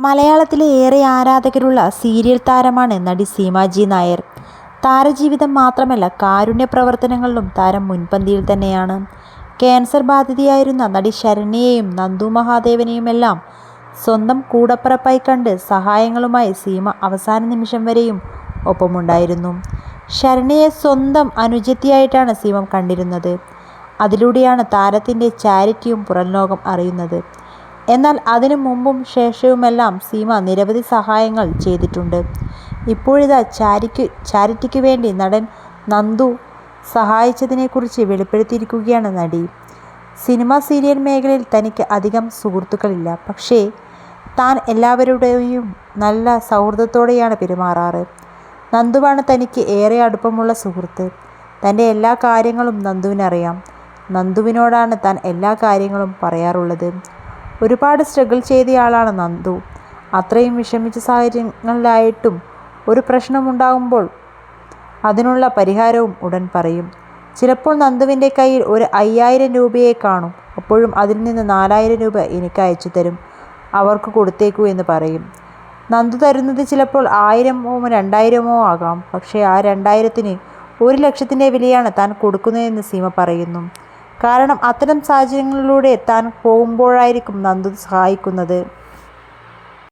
മലയാളത്തിലെ ഏറെ ആരാധകരുള്ള സീരിയൽ താരമാണ് നടി സീമാജി നായർ. താരജീവിതം മാത്രമല്ല കാരുണ്യ പ്രവർത്തനങ്ങളിലും താരം മുൻപന്തിയിൽ തന്നെയാണ്. ക്യാൻസർ ബാധിതയായിരുന്ന നടി ശരണ്യയെയും നന്ദു മഹാദേവനെയുമെല്ലാം സ്വന്തം കൂടപ്പറപ്പായി കണ്ട് സഹായങ്ങളുമായി സീമ അവസാന നിമിഷം വരെയും ഒപ്പമുണ്ടായിരുന്നു. ശരണ്യയെ സ്വന്തം അനുജത്തിയായിട്ടാണ് സീമ കണ്ടിരുന്നത്. അതിലൂടെയാണ് താരത്തിന്റെ ചാരിറ്റിയും പുറംലോകം അറിയുന്നത്. എന്നാൽ അതിനു മുമ്പും ശേഷവുമെല്ലാം സീമ നിരവധി സഹായങ്ങൾ ചെയ്തിട്ടുണ്ട്. ഇപ്പോഴിതാ ചാരിക്ക് ചാരിറ്റിക്ക് വേണ്ടി നടൻ നന്ദു സഹായിച്ചതിനെക്കുറിച്ച് വെളിപ്പെടുത്തിയിരിക്കുകയാണ് നടി. സിനിമ സീരിയൽ മേഖലയിൽ തനിക്ക് അധികം സുഹൃത്തുക്കളില്ല. പക്ഷേ താൻ എല്ലാവരുടെയും നല്ല സൗഹൃദത്തോടെയാണ് പെരുമാറാറ്. നന്ദുവാണ് തനിക്ക് ഏറെ അടുപ്പമുള്ള സുഹൃത്ത്. തന്റെ എല്ലാ കാര്യങ്ങളും നന്ദുവിനറിയാം. നന്ദുവിനോടാണ് താൻ എല്ലാ കാര്യങ്ങളും പറയാറുള്ളത്. ഒരുപാട് സ്ട്രഗിൾ ചെയ്തയാളാണ് നന്ദു. അത്രയും വിഷമിച്ച സാഹചര്യങ്ങളിലായിട്ടും ഒരു പ്രശ്നമുണ്ടാകുമ്പോൾ അതിനുള്ള പരിഹാരവും ഉടൻ പറയും. ചിലപ്പോൾ നന്ദുവിന്റെ കയ്യിൽ ഒരു അയ്യായിരം രൂപയെ കാണും അപ്പോഴും അതിൽ നിന്ന് നാലായിരം രൂപ എനിക്ക് അയച്ചു തരും അവർക്ക് കൊടുത്തേക്കൂ എന്ന് പറയും. നന്ദു തരുന്നത് ചിലപ്പോൾ ആയിരമോ രണ്ടായിരമോ ആകാം. പക്ഷേ ആ രണ്ടായിരത്തിന് ഒരു ലക്ഷത്തിന്റെ വിലയാണ് താൻ കൊടുക്കുന്നതെന്ന് സീമ പറയുന്നു. കാരണം അത്തരം സാഹചര്യങ്ങളിലൂടെ താൻ പോകുമ്പോഴായിരിക്കും നന്ദു സഹായിക്കുന്നത്.